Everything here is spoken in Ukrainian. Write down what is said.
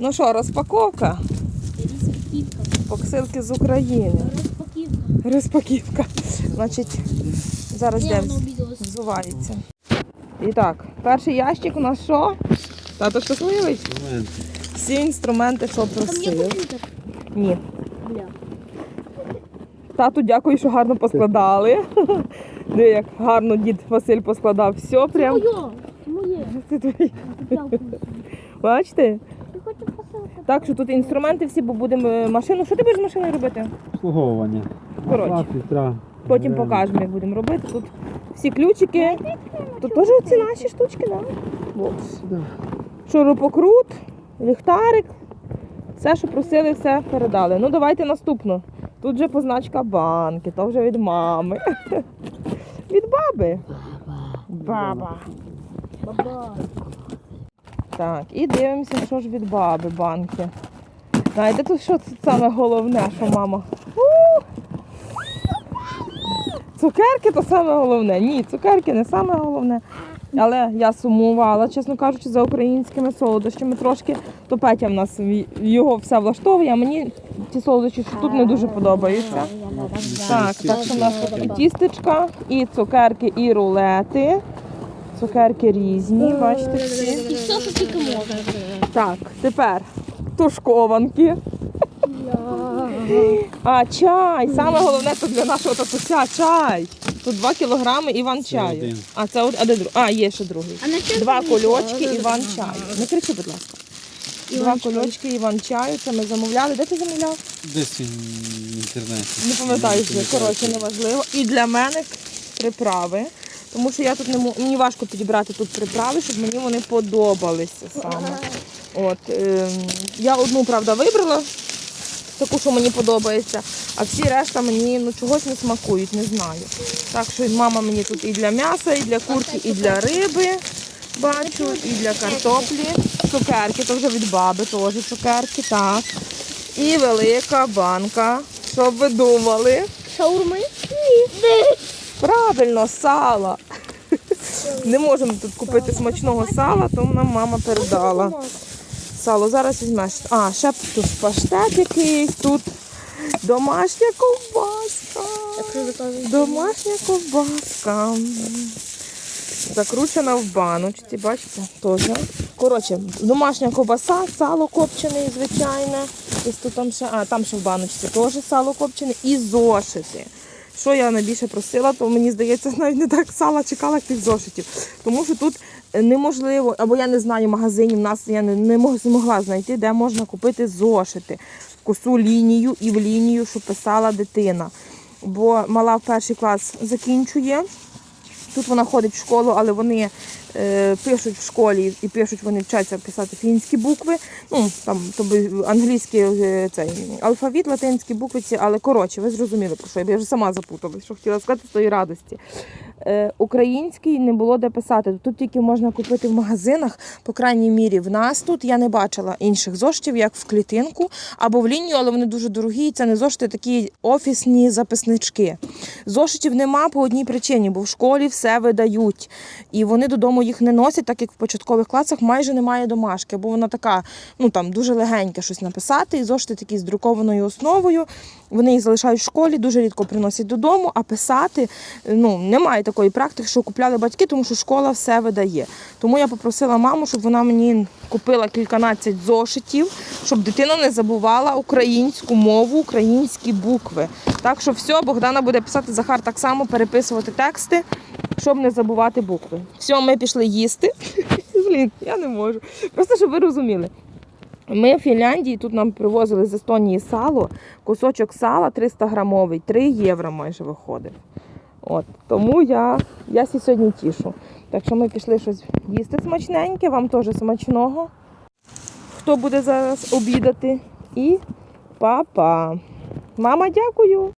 Ну що, розпаковка? Розпаківка. Посилки з України. Розпаківка. Розпаківка. Значить, зараз йдемо. Взувається. І так, перший ящик у нас що? Тато щасливий? Інструменти. Всі інструменти, що просив. Ні. Бля. Тату, дякую, що гарно поскладали. Де як гарно дід Василь поскладав. Все прям. Моє. Моє. Це. Дякую. Бачите? Так що тут інструменти всі, бо будемо е, машину. Що ти будеш з машиною робити? Обслуговування. Коротше. Фільтра. Потім покажемо, як будемо робити. Тут всі ключики. Тут теж ці наші штучки, так? Да? Шурупокрут, ліхтарик. Все, що просили, все передали. Ну, давайте наступну. Тут же позначка банки, то вже від мами. Від баби. Баба. Баба. Так, і дивимося, що ж від баби банки. Знаєте, тут що це саме головне, що мама. Цукерки то саме головне. Ні, цукерки не саме головне. Але я сумувала, чесно кажучи, за українськими солодощами трошки. То Петя в нас його все влаштовує, а мені ті солодощі, що тут не дуже подобаються. Так, так що в нас тут і тістечка, і цукерки, і рулети. Цукерки різні, бачите всі. І все, що тільки можна. Так, тепер тушкованки. А, чай. Саме головне тут для нашого татуся чай. Тут 2 кілограми Іван чаю. один. А це од- а де друг? А, є ще другий. А на що Два тобі? кульочки Іван чаю. Не кричи, будь ласка. Два кульочки Іван чаю. Це ми замовляли. Де ти замовляв? Десь він в інтернеті. Не пам'ятаю вже. Коротше, неважливо. І для мене приправи. Тому що я тут не мені важко підібрати тут приправи, щоб мені вони подобалися саме. От, ем, я одну, правда, вибрала, таку, що мені подобається, а всі решта мені ну, чогось не смакують, не знаю. Так що мама мені тут і для м'яса, і для курки, і для риби бачу, і для картоплі. Цукерки, то вже від баби теж цукерки, так. І велика банка. Що б ви думали? Шаурми? Правильно, сала. Не можемо тут купити смачного сала, тому нам мама передала. Сало зараз візьмеш. А, ще тут паштет якийсь, тут домашня ковбаска. Домашня ковбаска. Закручена в баночці, бачите, теж. Коротше, домашня ковбаса, сало копчене, звичайне. Тут там ще, а там ще в баночці теж сало копчене і зошити. Що я найбільше просила, то мені здається, навіть не так сала чекала, як тих зошитів. Тому що тут неможливо, або я не знаю магазинів, нас я не, не змогла знайти, де можна купити зошити в косу лінію і в лінію, що писала дитина. Бо мала в перший клас закінчує. Тут вона ходить в школу, але вони е, пишуть в школі і пишуть, вони вчаться писати фінські букви. Ну, там тобі англійський е, цей алфавіт, латинські буквиці, але коротше, ви зрозуміли про що. Я вже сама запуталась, що хотіла сказати з тої радості. Е, український не було де писати. Тут тільки можна купити в магазинах, по крайній мірі, в нас тут я не бачила інших зошитів, як в клітинку або в лінію, але вони дуже дорогі. Це не зошити, такі офісні записнички. Зошитів нема по одній причині, бо в школі все видають. І вони додому їх не носять, так як в початкових класах майже немає домашки, бо вона така, ну там дуже легеньке щось написати. І зошити такі з друкованою основою. Вони їх залишають в школі, дуже рідко приносять додому, а писати ну, немає такої практики, що купляли батьки, тому що школа все видає. Тому я попросила маму, щоб вона мені купила кільканадцять зошитів, щоб дитина не забувала українську мову, українські букви. Так що все, Богдана буде писати Захар так само, переписувати тексти, щоб не забувати букви. Все, ми пішли їсти. Блін, я не можу. Просто щоб ви розуміли. Ми в Фінляндії тут нам привозили з Естонії сало, кусочок сала 300 грамовий, 3 євро майже виходив. От, тому я, я сьогодні тішу. Так що ми пішли щось їсти смачненьке, вам теж смачного. Хто буде зараз обідати? І па-па. Мама, дякую.